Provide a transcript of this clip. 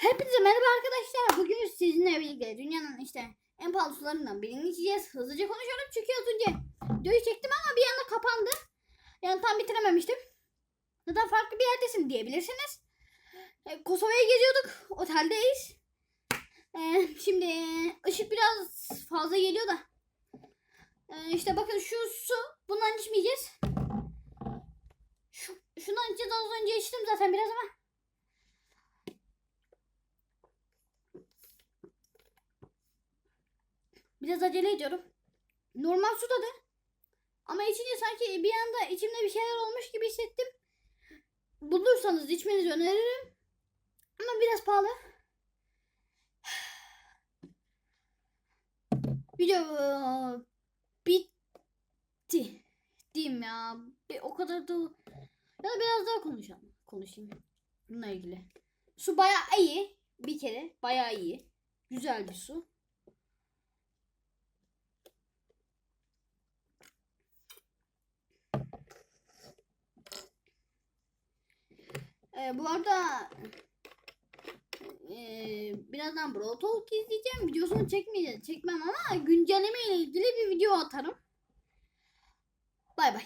Hepinize merhaba arkadaşlar. Bugün sizinle birlikte dünyanın işte en pahalı sularından birini içeceğiz. Hızlıca konuşuyorum çünkü az önce videoyu çektim ama bir anda kapandı. Yani tam bitirememiştim. Neden farklı bir yerdesin diyebilirsiniz. E, Kosova'ya geziyorduk. Oteldeyiz. E, şimdi ışık biraz fazla geliyor da. E, işte bakın şu su. Bundan içmeyeceğiz. Şu, şundan içeceğiz az önce içtim zaten biraz ama. Biraz acele ediyorum. Normal su tadı. Ama içince sanki bir anda içimde bir şeyler olmuş gibi hissettim. Bulursanız içmenizi öneririm. Ama biraz pahalı. Video bitti. Diyeyim ya. Bir, o kadar da ya da biraz daha konuşalım. Konuşayım. Bununla ilgili. Su bayağı iyi. Bir kere bayağı iyi. Güzel bir su. Ee, bu arada ee, birazdan Brawl Talk izleyeceğim. Videosunu çekmeyeceğim. Çekmem ama güncelleme ile ilgili bir video atarım. Bay bay.